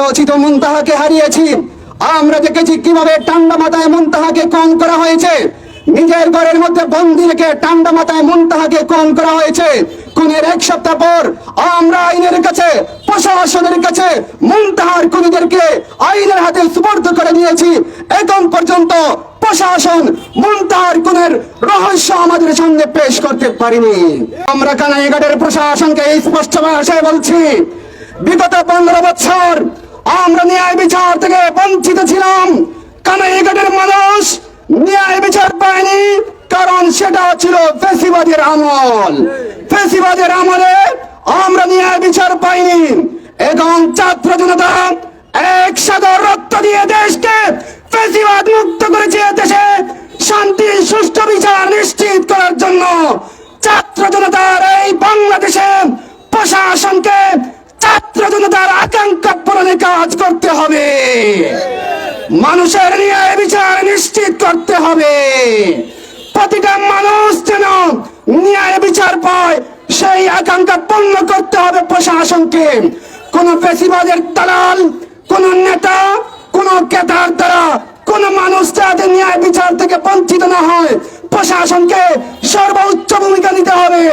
আলোচিত মুনতাহাকে হারিয়েছি। আমরা দেখেছি কীভাবে টান্ডা মাথায় মুনতাহাকে কম করা হয়েছে। নিজের ঘরের মধ্যে বন্দি রেখে টান্ডা মাথায় মুনতাহাকে কম করা হয়েছে। খুনের এক সপ্তাহ পর আমরা আইনের কাছে, প্রশাসনের কাছে মুনতাহার খুনিদেরকে আইনের হাতে সুপর্দ করে দিয়েছি। এখন পর্যন্ত প্রশাসন মুনতাহার খুনের রহস্য আমাদের সামনে পেশ করতে পারিনি। আমরা কানাইঘাটের প্রশাসনকে এই স্পষ্ট ভাষায় বলছি, বিগত পনেরো বছর আমরা ন্যায় বিচার থেকে বঞ্চিত ছিলাম। কানাইঘাটের মানুষ ন্যায় বিচার পায়নি, কারণ সেটা ছিল ফেসিবাদের আমল। ফেসিবাদের আমলে আমরা ন্যায় বিচার পাইনি, এবং ছাত্র জনতা এক সাগর রক্ত দিয়ে দেশকে ফেসিবাদ মুক্ত করেছে দেশে। শান্তি, সুষ্ঠু বিচার নিশ্চিত করার জন্য ছাত্র জনতার এই বাংলাদেশে প্রশাসনকে মানুষের ন্যায় বিচার নিশ্চিত করতে হবে। প্রতিটা মানুষ যেন ন্যায় বিচার পায়, সেই আকাঙ্ক্ষা পূর্ণ করতে হবে প্রশাসনকে। কোন বেশিবাদের দালাল, কোন নেতা, কোন কেতার দ্বারা কোন মানুষ যাতে ন্যায় বিচার থেকে বঞ্চিত না হয়, প্রশাসনকে সর্বোচ্চ ভূমিকা নিতে হবে।